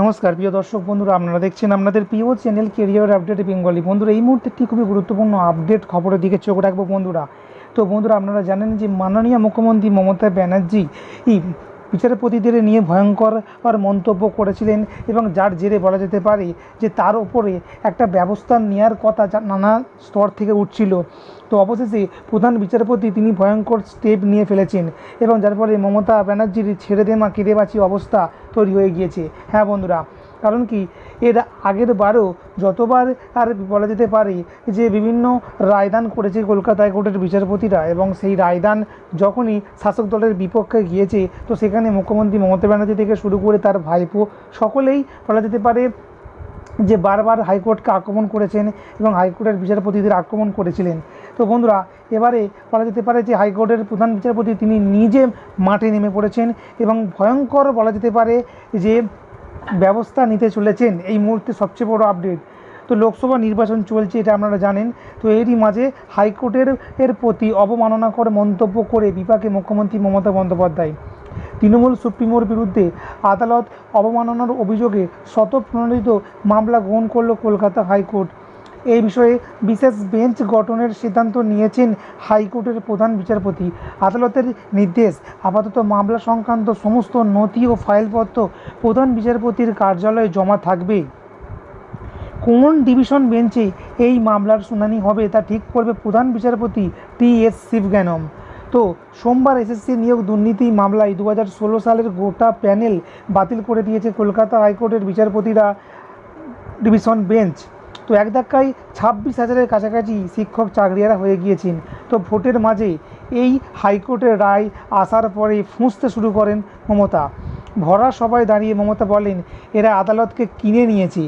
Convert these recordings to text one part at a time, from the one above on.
নমস্কার, প্রিয় দর্শক বন্ধুরা, আপনারা দেখছেন আপনাদের প্রিয় চ্যানেল কেরিয়ার আপডেট বেঙ্গলি বন্ধুরা, এই মুহূর্তে একটি খুবই গুরুত্বপূর্ণ আপডেট খবরের দিকে চোখ রাখব বন্ধুরা। তো বন্ধুরা, আপনারা জানেন যে মাননীয় মুখ্যমন্ত্রী মমতা ব্যানার্জি বিচারপতিদের নিয়ে ভয়ঙ্কর মন্তব্য করেছিলেন এবং যার জেরে বলা যেতে পারে যে তার ওপরে একটা ব্যবস্থা নেওয়ার কথা নানা স্তর থেকে উঠছিল। তো অবশেষে প্রধান বিচারপতি তিনি ভয়ঙ্কর স্টেপ নিয়ে ফেলেছেন এবং যার ফলে মমতা ব্যানার্জির ছেড়ে দে মা কেঁদে বাঁচি অবস্থা তৈরি হয়ে গিয়েছে। হ্যাঁ বন্ধুরা কারণ কি, এর আগের বারও যতবার আর বলা যেতে পারে যে বিভিন্ন রায়দান করেছে কলকাতা হাইকোর্টের বিচারপতিরা এবং সেই রায়দান যখনই শাসক দলের বিপক্ষে গিয়েছে, তো সেখানে মুখ্যমন্ত্রী মমতা ব্যানার্জি থেকে শুরু করে তার ভাইপো সকলেই বলা যেতে পারে যে বারবার হাইকোর্টকে আক্রমণ করেছেন এবং হাইকোর্টের বিচারপতিদের আক্রমণ করেছিলেন। তো বন্ধুরা, এবারে বলা যেতে পারে যে হাইকোর্টের প্রধান বিচারপতি তিনি নিজে মাঠে নেমে পড়েছেন এবং ভয়ঙ্কর বলা যেতে পারে যে ব্যবস্থা নিতে চলেছেন এই মুহূর্তে সবচেয়ে বড় আপডেট তো লোকসভা নির্বাচন চলছে, এটা আপনারা জানেন। তো এরই মাঝে হাইকোর্টের, এর প্রতি অবমাননাকর মন্তব্য করে বিপাকে মুখ্যমন্ত্রী মমতা বন্দ্যোপাধ্যায়। তৃণমূল সুপ্রিমোর বিরুদ্ধে আদালত অবমাননার অভিযোগে শতপ্রণোদিত মামলা গ্রহণ করল কলকাতা হাইকোর্ট। এই বিষয়ে বিশেষ বেঞ্চ গঠনের সিদ্ধান্ত নিয়েছেন হাইকোর্টের প্রধান বিচারপতি। আদালতের নির্দেশ, আপাতত মামলা সংক্রান্ত সমস্ত নথি ও ফাইলপত্র প্রধান বিচারপতির কার্যালয়ে জমা থাকবে। কোন ডিভিশন বেঞ্চে এই মামলার শুনানি হবে তা ঠিক করবে প্রধান বিচারপতি টি এস শিবজ্ঞানম। তো, সোমবার এসএসসি নিয়োগ দুর্নীতি মামলায় দু হাজার ষোলো সালের গোটা প্যানেল বাতিল করে দিয়েছে কলকাতা হাইকোর্টের বিচারপতিরা ডিভিশন বেঞ্চ। তো এক ধাক্কায় ছাব্বিশ হাজারের কাছাকাছি শিক্ষক চাকরিয়ারা হয়ে গিয়েছেন। তো ভোটের মাঝে এই হাইকোর্টের রায় আসার পরে ফুঁসতে শুরু করেন মমতা। ভরা সবাই দাঁড়িয়ে মমতা বলেন, এরা আদালতকে কিনে নিয়েছে।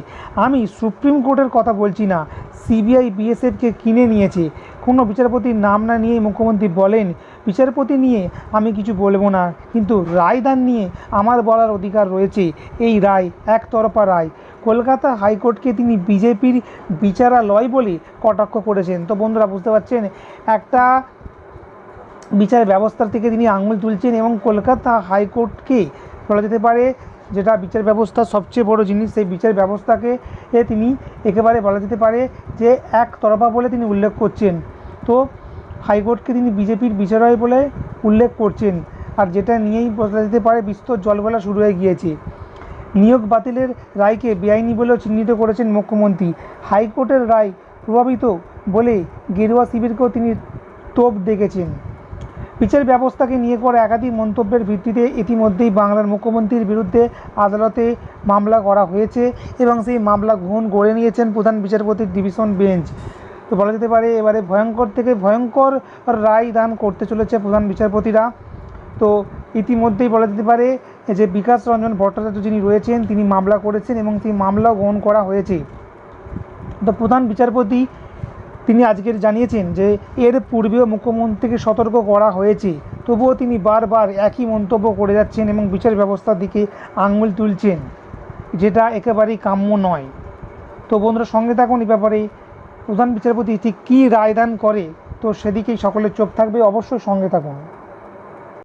আমি সুপ্রিম কোর্টের কথা বলছি না, সিবিআই বিএসএফকে কিনে নিয়েছে। কোনো বিচারপতির নাম না নিয়েই মুখ্যমন্ত্রী বলেন বিচারপতি নিয়ে আমি কিছু বলব না। কিন্তু রায়দান নিয়ে আমার বলার অধিকার রয়েছে। এই রায় একতরফা রায়। কলকাতা হাইকোর্টকে তিনি বিজেপির বিচারালয় বলে কটাক্ষ করেছেন। তো বন্ধুরা, বুঝতে পারছেন? একটা বিচার ব্যবস্থার থেকে তিনি আঙুল তুলছেন এবং কলকাতা হাইকোর্টকে বলা যেতে পারে যেটা বিচার ব্যবস্থা সবচেয়ে বড় জিনিস, সেই বিচার ব্যবস্থাকে তিনি একেবারে বলা যেতে পারে যে একতরফা বলে তিনি উল্লেখ করছেন। তো হাইকোর্টকে তিনি বিজেপির বিচারালয় বলে উল্লেখ করছেন আর যেটা নিয়েই বলা যেতে পারে, বিস্তর জলবেলা শুরু হয়ে গিয়েছে। নিয়োগ বাতিলের রায়কে বেআইনি বলেও চিহ্নিত করেছেন মুখ্যমন্ত্রী। হাইকোর্টের রায় প্রভাবিত বলে গেরুয়া শিবিরকেও তিনি তোপ দেখেছেন বিচার ব্যবস্থাকে নিয়ে করা একাধিক মন্তব্যের ভিত্তিতে ইতিমধ্যেই বাংলার মুখ্যমন্ত্রীর বিরুদ্ধে আদালতে মামলা করা হয়েছে এবং সেই মামলা গ্রহণ করে নিয়েছেন প্রধান বিচারপতির ডিভিশন বেঞ্চ। তো বলা যেতে পারে এবারে ভয়ঙ্কর থেকে ভয়ঙ্কর রায় দান করতে চলেছে প্রধান বিচারপতিরা। তো ইতিমধ্যেই বলা যেতে পারে যে বিকাশ রঞ্জন ভট্টাচার্য যিনি রয়েছেন, তিনি মামলা করেছেন এবং তিনি মামলাও গ্রহণ করা হয়েছে। তো প্রধান বিচারপতি তিনি আজকের জানিয়েছেন যে এর পূর্বেও মুখ্যমন্ত্রীকে সতর্ক করা হয়েছে, তবুও তিনি বারবার একই মন্তব্য করে যাচ্ছেন এবং বিচার ব্যবস্থার দিকে আঙুল তুলছেন, যেটা একেবারেই কাম্য নয়। তো বন্ধুরা, সঙ্গে থাকুন এই ব্যাপারে। প্রধান বিচারপতি ঠিক কী রায়দান করে তো সেদিকেই সকলের চোখ থাকবে। অবশ্যই সঙ্গে থাকুন।